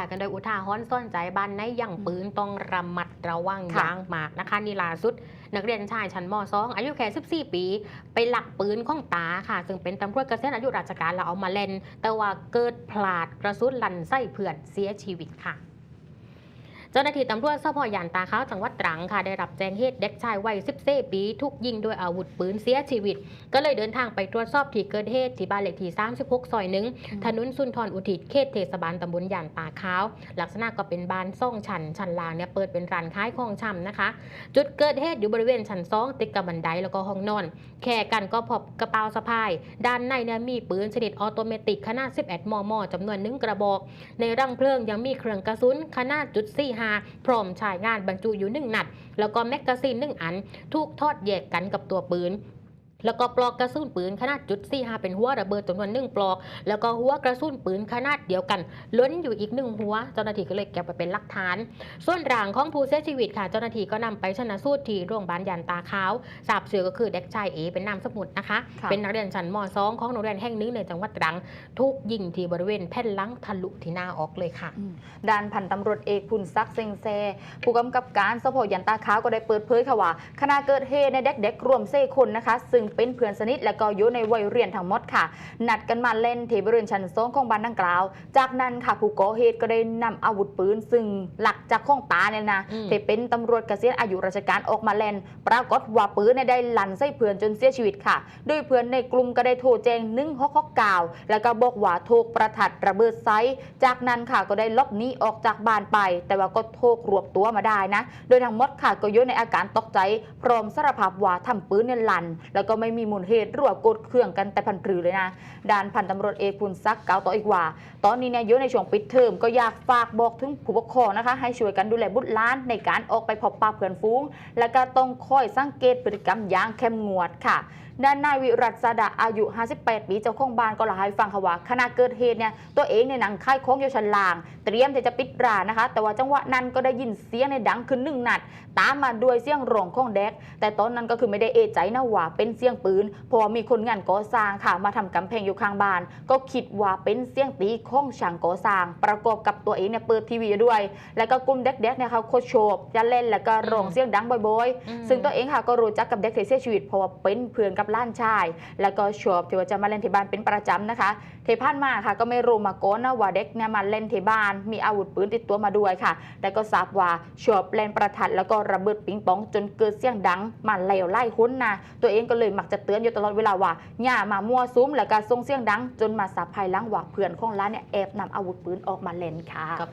ายกันโดยอุทาหรณ์ซ่อนใจบ้านในยังปืนต้องระมัดระวังค่ะอยางมากนะคะนี่ล่าสุด นักเรียนชายชั้นม 2 อายุแค่14 ปี ไปหลักปืนของตาค่ะ ซึ่งเป็นตำรวจเกษียณอายุราชการแล้วเอามาเล่น แต่ว่าเกิดพลาดกระสุนลั่นไส้เพื่อนเสียชีวิตค่ะ เจ้าหน้าที่ตำรวจสพยานตาขาวจังหวัดตรังค่ะได้รับแจ้งเหตุเด็กชายวัย14ปีถูกยิงด้วยอาวุธปืนเสียชีวิต ก็เลยเดินทางไปตรวจสอบที่เกิดเหตุที่บ้านเลขที่ 36 ซอยหนึ่งถนนสุนทรอุทิศเขตเทศบาลตำบลยานตาขาว ลักษณะก็เป็นบ้านซ่องชั้นชั้นล่างเนี่ยเปิดเป็นร้านขายของชำนะคะ จุดเกิดเหตุอยู่บริเวณชั้นสองติดกับบันไดแล้วก็ห้องนอน แค่กันก็พบกระเป๋าสะพาย ด้านในเนี่ยมีปืนชนิดออโตเมติกขนาด 11 มมจำนวนหนึ่งกระบอก ในรังเพลิงยังมีเครื่องกระสุนขนาดจุด5พร้อมชายงานบรรจุอยู่หนึ่งนัด แล้วก็แมกกาซีนหนึ่งอัน ถูกทอดแยกกันกับตัวปืน แล้วก็ปลอกกระสุนปืนขนาดจุด45เป็นหัวระเบิดจำนวนหนึ่งปลอก แล้วก็หัวกระสุนปืนขนาดเดียวกันล้นอยู่อีกหนึ่งหัว เจ้าหน้าที่ก็เลยเก็บไปเป็นหลักฐาน ส่วนร่างของผู้เสียชีวิตค่ะ เจ้าหน้าที่ก็นำไปชนะสูตรที่โรงพยาบาลยันตาขาวทราบชื่อก็คือเด็กชายเอเป็นนามสมุดนะคะค่ะเป็นนักเรียนชั้นม 2 ของโรงเรียนแห่งหนึ่งในจังหวัดตรังถูกยิงที่บริเวณแผ่นหลังทะลุที่หน้าออกเลยค่ะด้านพันตำรวจเอกพุนซักดิ์เซงเซผู้กำกับการสพยันตาขาวก็ได้เปิดเผยค่ะว่าขณะเกิดเหตุในเด็กๆรวมเซ่คนนะคะซึ่งเป็นเพื่อนสนิทและก็อยู่ในวัยเรียนทั้งหมดค่ะ นัดกันมาเล่นที่บริเวณชั้นสองของบ้านดังกล่าว จากนั้นค่ะผู้ก่อเหตุก็ได้นำอาวุธปืน ซึ่งหลักจากข้องตาเนี่ยนะอืมที่เป็นตำรวจเกษียณอายุราชการออกมาเล่น ปรากฏว่าปืนเนี่ยได้ลั่นใส่เพื่อนจนเสียชีวิตค่ะ โดยเพื่อนในกลุ่มก็ได้โทรแจ้งนึ่งฮอกฮอกกาวแล้วก็บอกว่าถูกประทัดระเบิดไซส์จากนั้นค่ะก็ได้ลบหนีออกจากบ้านไป แต่ว่าก็โทรรวบตัวมาได้นะ โดยทั้งหมดค่ะก็อยู่ในอาการตกใจ พร้อมสารภาพว่าทำปืนเนี่ยลั่น แล้วก็ไม่มีมูลเหตุหรือว่ากดเครื่องกันแต่พันปรือเลยนะด่านพันตำรวจเอกพุนซักเกล่าวต่ออีกว่า ตอนนี้เนี่ยเยอะในช่วงปิดเทอมก็อยากฝากบอกถึงผู้ปกครองนะคะ ให้ช่วยกันดูแลบุตรหล้านในการออกไปพบปะเพื่อนฝูง และก็ต้องคอยสังเกตพฤติกรรมอย่างเข้มงวดค่ะ ด้านนายวิรัตสดาอายุ 58 ปี เจ้าของบ้านก็เล่าให้ฟังค่ะว่าขณะเกิดเหตุเนี่ยตัวเองเนี่ยนั่งค่ายโค้งอยู่ชั้นล่าง เตรียมที่จะปิดร้านนะคะ แต่ว่าจังหวะนั้นก็ได้ยินเสียงในยดังขึ้นหนึ่งนัด ตามมาด้วยเสียงร้องของเด็กแต่ตอนนั้นก็คือไม่ได้เอะใจนะว่าเป็นเสียงปืนเพราะว่ามีคนงานก่อสร้างค่ะมาทำกำแพงอยู่ข้างบ้าน ก็คิดว่าเป็นเสียงตีของช่างก่อสร้าง ประกอบกับตัวเองเนี่ยเปิดทีวีอยู่ด้วย แล้วก็กลุ่มเด็กๆเนี่ยเขาโคชโชบจะเล่นแล้วก็ร้องเสียงดังบ่อยๆอืมซึ่งตัวเองค่ะก็รู้จักกับเด็กที่เสียชีวิตเพราะว่าเป็นเพื่อนกับล้านชาย แล้วก็ชอบที่ว่าจะมาเล่นที่บ้านเป็นประจำนะคะเทผ่านมาค่ะก็ไม่รู้มาก่อนนะว่าเด็กเนี่ยมาเล่นที่บ้าน มีอาวุธปืนติดตัวมาด้วยค่ะ แต่ก็ทราบว่าชอบเล่นประทัดแล้วก็ระเบิดปิงปองจนเกิดเสียงดังมาแล้วไล่คุ้นนะตัวเองก็เลยมักจะเตือนอยู่ตลอดเวลาว่าอย่ามามั่วซุ้มแล้วก็ส่งเสียงดัง จนมาสับภายหลังว่าเพื่อนของร้านเนี่ยแอบนำอาวุธปืนออกมาเล่นค่ะ